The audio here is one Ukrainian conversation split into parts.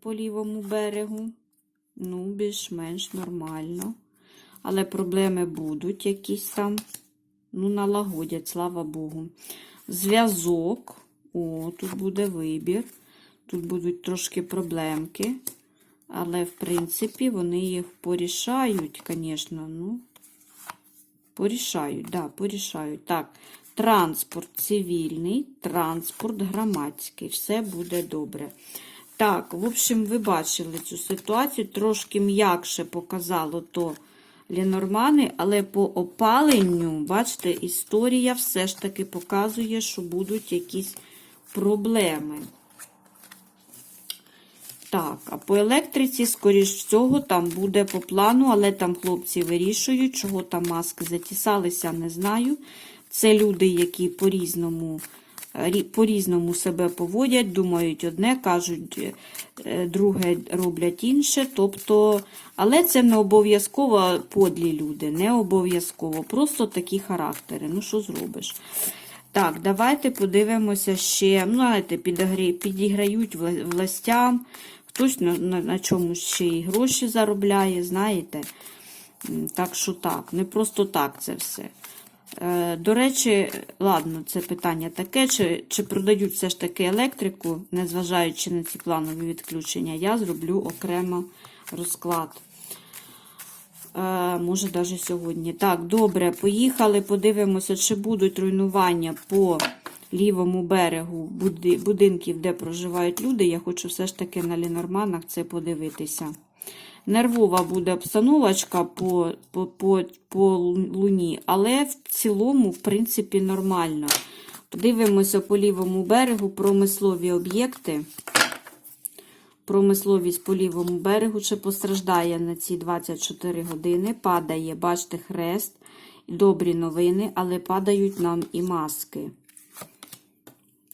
по лівому берегу. Ну, більш-менш нормально. Але проблеми будуть якісь там. Ну, налагодять, слава Богу. Зв'язок. О, тут буде вибір. Тут будуть трошки проблемки. Але, в принципі, вони їх порішають, звісно. Ну, порішають, да, порішають. Так, транспорт цивільний, транспорт громадський. Все буде добре. Так, в общем, ви бачили цю ситуацію. Трошки м'якше показало то Ленормани, але по опаленню, бачите, історія все ж таки показує, що будуть якісь проблеми. Так, а по електриці, скоріш всього, там буде по плану, але там хлопці вирішують, чого там маски затісалися, не знаю. Це люди, які по-різному рі- по-різному себе поводять, думають одне, кажуть е, друге роблять інше. Тобто, але це не обов'язково подлі люди, не обов'язково, просто такі характери. Ну, що зробиш? Так, давайте подивимося ще. Ну, знаєте, підіграють властям, хтось на, на, на чомусь ще і гроші заробляє, знаєте. Так що так, не просто так це все. Е, До речі, ладно, це питання таке, чи, чи продають все ж таки електрику, незважаючи на ці планові відключення, я зроблю окремо розклад. Е, може, навіть сьогодні. Так, добре, поїхали, подивимося, чи будуть руйнування по лівому берегу будинків, де проживають люди. Я хочу все ж таки на Лінорманах це подивитися. Нервова буде обстановочка по, по, по, по луні, але в цілому, в принципі, нормально. Подивимося по лівому берегу промислові об'єкти. Промисловість по лівому берегу чи постраждає на ці 24 години. Падає, бачите, хрест, добрі новини, але падають нам і маски.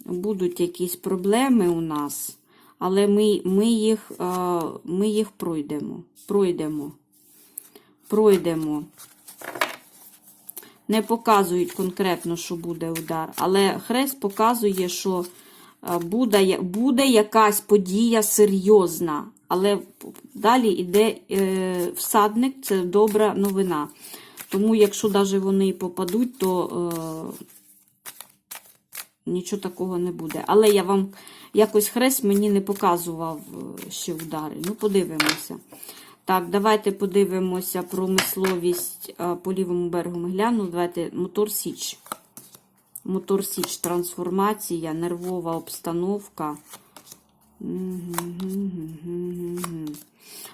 Будуть якісь проблеми у нас, але ми, ми, їх, е, ми їх пройдемо. Пройдемо. Пройдемо. Не показують конкретно, що буде удар, але хрест показує, що е, буде, буде якась подія серйозна. Але далі йде е, всадник, це добра новина. Тому, якщо навіть вони попадуть, то е, нічого такого не буде. Але я вам якось хрест мені не показував е, ще удари. Ну, подивимося. Так, давайте подивимося промисловість е, по лівому берегу ми гляну. Давайте мотор Січ. Мотор Січ, трансформація, нервова обстановка.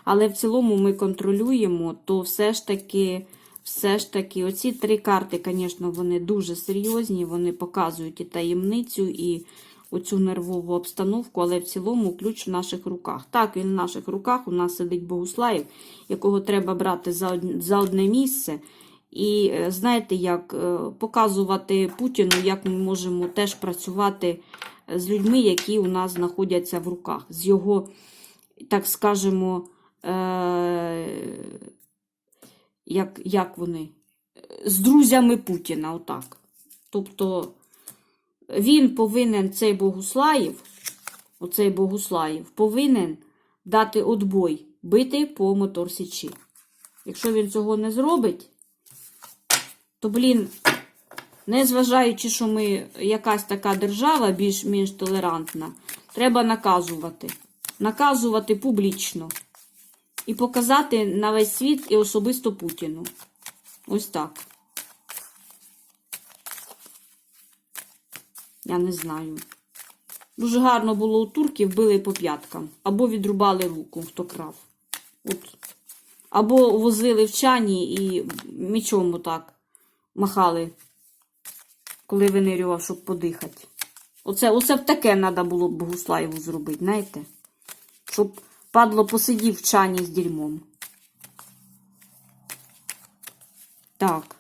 Але в цілому ми контролюємо, то все ж таки, все ж таки, оці три карти, звісно, вони дуже серйозні, вони показують і таємницю, і оцю нервову обстановку, але в цілому ключ в наших руках. Так, він в наших руках, у нас сидить Богуслаєв, якого треба брати за, одне місце. І е, знаєте, як е, показувати Путіну, як ми можемо теж працювати з людьми, які у нас знаходяться в руках, з його, так скажемо, е- як, як вони, з друзями Путіна, отак. Тобто він повинен, цей Богуслаєв, оцей Богуслаєв, повинен дати отбой, бити по моторсічі. Якщо він цього не зробить, то, блін, незважаючи, що ми якась така держава більш-менш толерантна, треба наказувати. Наказувати публічно. І показати на весь світ і особисто Путіну. Ось так. Я не знаю. Дуже гарно було у турків, били по п'яткам. Або відрубали руку, хто крав. От. Або возили в чані і мічом отак махали, коли винирював, щоб подихати. Оце, оце таке треба було б Богуслаєву зробити, знаєте? Щоб падло посидів в чані з дерьмом. Так.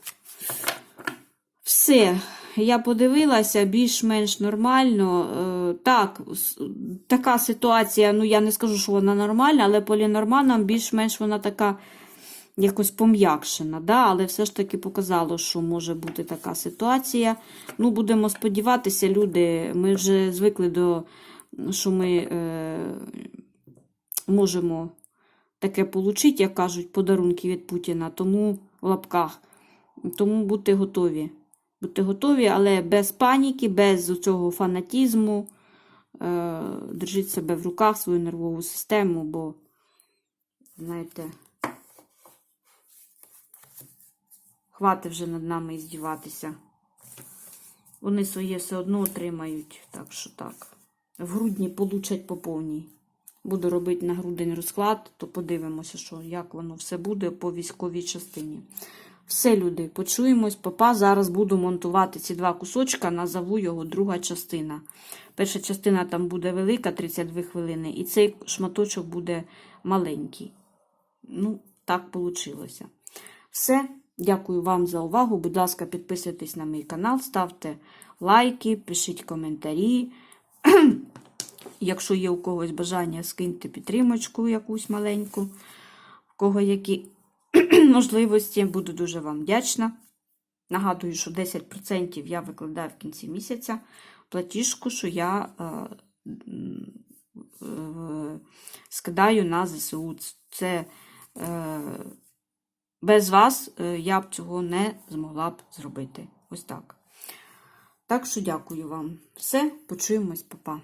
Все. Я подивилася більш-менш нормально. Е, Так, така ситуація, ну я не скажу, що вона нормальна, але по лінорманам більш-менш вона така якось пом'якшена. Да? Але все ж таки показало, що може бути така ситуація. Ну, будемо сподіватися, люди, ми вже звикли до, що ми. Е, можемо таке отримати, як кажуть, подарунки від Путіна, тому в лапках. Тому будьте готові. Будьте готові, але без паніки, без цього фанатізму. Е, Держіть себе в руках, свою нервову систему, бо, знаєте, хватить вже над нами іздіватися. Вони своє все одно отримають. Так що так. В грудні получать по повній. Буду робити на грудень розклад, то подивимося, що, як воно все буде по військовій частині. Все, люди, почуємось. Папа. Зараз буду монтувати ці два кусочка, назову його друга частина. Перша частина там буде велика, 32 хвилини, і цей шматочок буде маленький. Ну, так вийшло. Все. Дякую вам за увагу. Будь ласка, підписуйтесь на мій канал, ставте лайки, пишіть коментарі. Якщо є у когось бажання, скиньте підтримочку якусь маленьку, в кого які можливості, буду дуже вам вдячна. Нагадую, що 10% я викладаю в кінці місяця платіжку, що я е, е, скидаю на ЗСУ. Це е, без вас е, я б цього не змогла б зробити. Ось так. Так що дякую вам. Все, почуємось, папа.